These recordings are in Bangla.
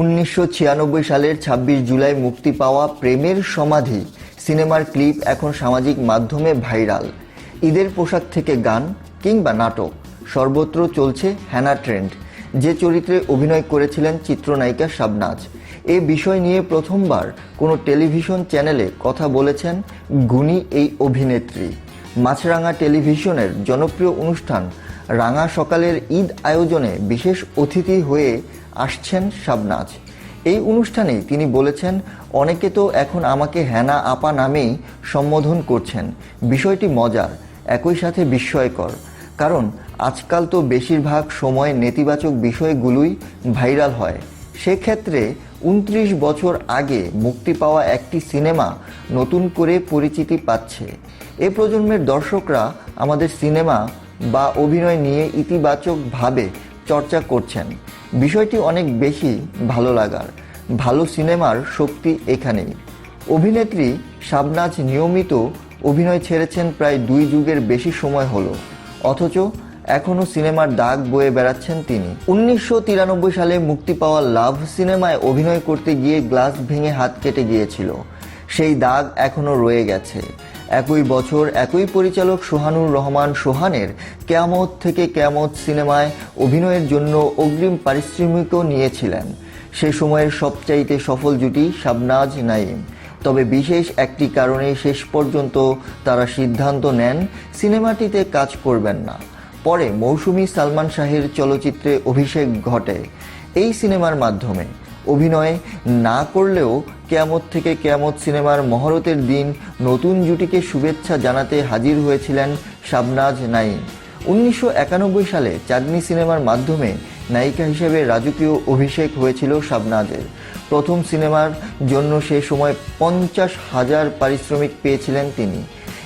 উনিশশো ছিয়ানব্বই সালের ২৬ জুলাই মুক্তি পাওয়া প্রেমের সমাধি সিনেমার ক্লিপ এখন সামাজিক মাধ্যমে ভাইরাল। ঈদের পোশাক থেকে গান কিংবা নাটক, সর্বত্র চলছে হ্যানা ট্রেন্ড, যে চরিত্রে অভিনয় করেছিলেন চিত্রনায়িকা শাবনাজ। এ বিষয় নিয়ে প্রথমবার কোনো টেলিভিশন চ্যানেলে কথা বলেছেন গুণী এই অভিনেত্রী। মাছরাঙা টেলিভিশনের জনপ্রিয় অনুষ্ঠান রাঙা সকালের ঈদ আয়োজনে বিশেষ অতিথি হয়ে আসছেন শাবনাজ। এই অনুষ্ঠানে তিনি বলেছেন, অনেকে তো এখন আমাকে হ্যানা আপা নামেই সম্বোধন করছেন। বিষয়টি মজার, একই সাথে বিস্ময়কর। কারণ আজকাল তো বেশিরভাগ সময় নেতিবাচক বিষয়গুলোই ভাইরাল হয়। সেক্ষেত্রে উনত্রিশ বছর আগে মুক্তি পাওয়া একটি সিনেমা নতুন করে পরিচিতি পাচ্ছে। এ প্রজন্মের দর্শকরা আমাদের সিনেমা বা অভিনয় নিয়ে ইতিবাচকভাবে চর্চা করছেন। বিষয়টি অনেক বেশি ভালো লাগার। ভালো সিনেমার শক্তি এখানেই। অভিনেত্রী শাবনাজ নিয়মিত অভিনয় ছেড়েছেন প্রায় দুই যুগের বেশি সময় হলো। অথচ এখনও সিনেমার দাগ বয়ে বেড়াচ্ছেন তিনি। উনিশশো তিরানব্বই সালে মুক্তি পাওয়া লাভ সিনেমায় অভিনয় করতে গিয়ে গ্লাস ভেঙে হাত কেটে গিয়েছিল। সেই দাগ এখনও রয়ে গেছে। একই বছর একই পরিচালক সোহানুর রহমান সোহানের কেয়ামত থেকে কেয়ামত সিনেমায় অভিনয়ের জন্য অগ্রিম পারিশ্রমিকও নিয়েছিলেন। সে সময়ের সবচাইতে সফল জুটি শাবনাজ নাইম তবে বিশেষ একটি কারণে শেষ পর্যন্ত তারা সিদ্ধান্ত নেন, সিনেমাটিতে কাজ করবেন না। পরে মৌসুমি সালমান শাহের চলচ্চিত্রে অভিষেক ঘটে। এই সিনেমার মাধ্যমে অভিনয় না করলেও কেয়ামত থেকে কেয়ামত সিনেমার মহরতের দিন নতুন জুটিকে শুভেচ্ছা জানাতে হাজির হয়েছিলেন শাবনাজ নাইম উনিশশো সালে চাঁদনি সিনেমার মাধ্যমে নায়িকা হিসেবে রাজকীয় অভিষেক হয়েছিল শাবনাজের। প্রথম সিনেমার জন্য সে সময় পঞ্চাশ হাজার পারিশ্রমিক পেয়েছিলেন তিনি।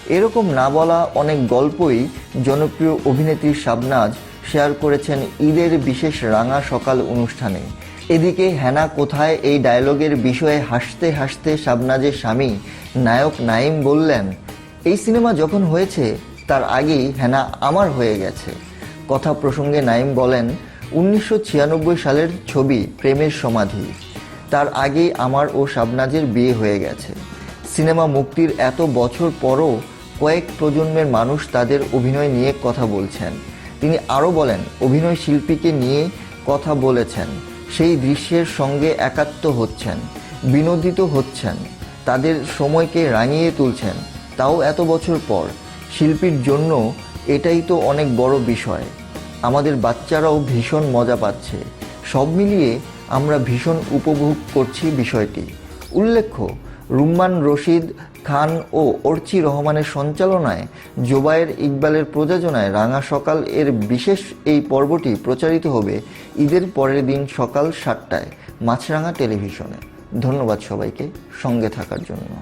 এরকম না বলা অনেক গল্পই জনপ্রিয় অভিনেত্রী শাবনাজ শেয়ার করেছেন ঈদের বিশেষ রাঙা সকাল অনুষ্ঠানে। এদিকে হ্যানা কোথায় এই ডায়লগের বিষয়ে হাসতে হাসতে শাবনাজের স্বামী নায়ক নাইম বললেন, এই সিনেমা যখন হয়েছে, তার আগেই হ্যানা আমার হয়ে গেছে। কথা প্রসঙ্গে নাইম বলেন, উনিশশো ছিয়ানব্বই সালের ছবি প্রেমের সমাধি। তার আগেই আমার ও শাবনাজের বিয়ে হয়ে গেছে। সিনেমা মুক্তির এত বছর পরও কয়েক প্রজন্মের মানুষ তাদের অভিনয় নিয়ে কথা বলছেন। তিনি আরও বলেন, অভিনয় শিল্পীকে নিয়ে কথা বলেছেন। সেই দৃশ্যের সঙ্গে একাত্ম হচ্ছেন, বিনোদিত হচ্ছেন, তাদের সময়কে রাঙিয়ে তুলছেন। তাও এত বছর পর, শিল্পীর জন্য এটাই তো অনেক বড় বিষয়। আমাদের বাচ্চারাও ভীষণ মজা পাচ্ছে। সব মিলিয়ে আমরা ভীষণ উপভোগ করছি বিষয়টি। উল্লেখ্য, রুম্মান রশিদ খান ও অর্চি রহমানের সঞ্চালনায় জোবায়ের ইকবালের প্রযোজনায় রাঙা সকাল এর বিশেষ এই পর্বটি প্রচারিত হবে ঈদের পরের দিন সকাল সাতটায়, মাছরাঙা টেলিভিশনে। ধন্যবাদ সবাইকে সঙ্গে থাকার জন্য।